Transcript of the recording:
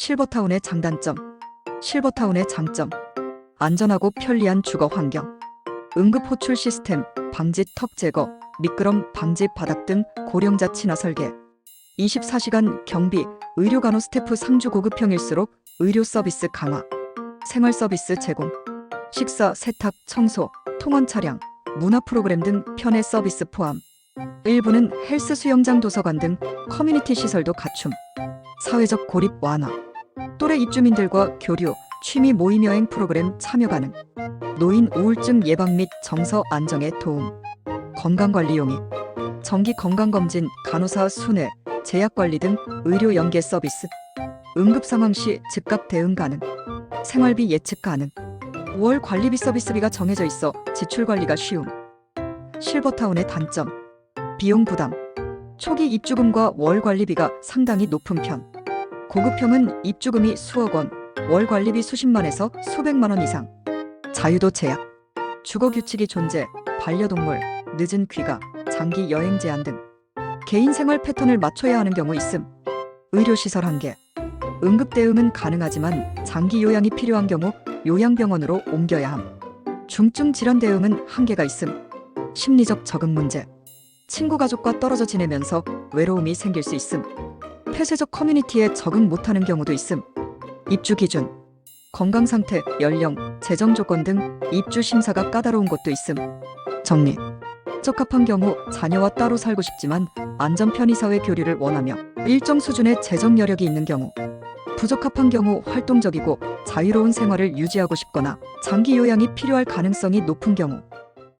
실버타운의 장단점. 실버타운의 장점. 안전하고 편리한 주거 환경. 응급 호출 시스템, 방지 턱 제거, 미끄럼 방지 바닥 등 고령자 친화 설계. 24시간 경비, 의료 간호 스태프 상주 고급형일수록 의료 서비스 강화. 생활 서비스 제공. 식사, 세탁, 청소, 통원 차량, 문화 프로그램 등 편의 서비스 포함. 일부는 헬스 수영장 도서관 등 커뮤니티 시설도 갖춤. 사회적 고립 완화. 또래 입주민들과 교류, 취미 모임 여행 프로그램 참여 가능. 노인 우울증 예방 및 정서 안정에 도움. 건강관리 용이. 정기 건강검진, 간호사 순회, 제약관리 등 의료 연계 서비스. 응급 상황 시 즉각 대응 가능. 생활비 예측 가능. 월 관리비 서비스비가 정해져 있어 지출 관리가 쉬움. 실버타운의 단점. 비용 부담. 초기 입주금과 월 관리비가 상당히 높은 편. 고급형은 입주금이 수억 원, 월 관리비 수십만에서 수백만 원 이상. 자유도 제약. 주거 규칙이 존재, 반려동물, 늦은 귀가, 장기 여행 제한 등. 개인 생활 패턴을 맞춰야 하는 경우 있음. 의료시설 한계. 응급 대응은 가능하지만 장기 요양이 필요한 경우 요양병원으로 옮겨야 함. 중증 질환 대응은 한계가 있음. 심리적 적응 문제. 친구 가족과 떨어져 지내면서 외로움이 생길 수 있음. 폐쇄적 커뮤니티에 적응 못하는 경우도 있음. 입주 기준. 건강 상태, 연령, 재정 조건 등 입주 심사가 까다로운 곳도 있음. 정리. 적합한 경우 자녀와 따로 살고 싶지만 안전 편의 사회 교류를 원하며 일정 수준의 재정 여력이 있는 경우 부적합한 경우 활동적이고 자유로운 생활을 유지하고 싶거나 장기 요양이 필요할 가능성이 높은 경우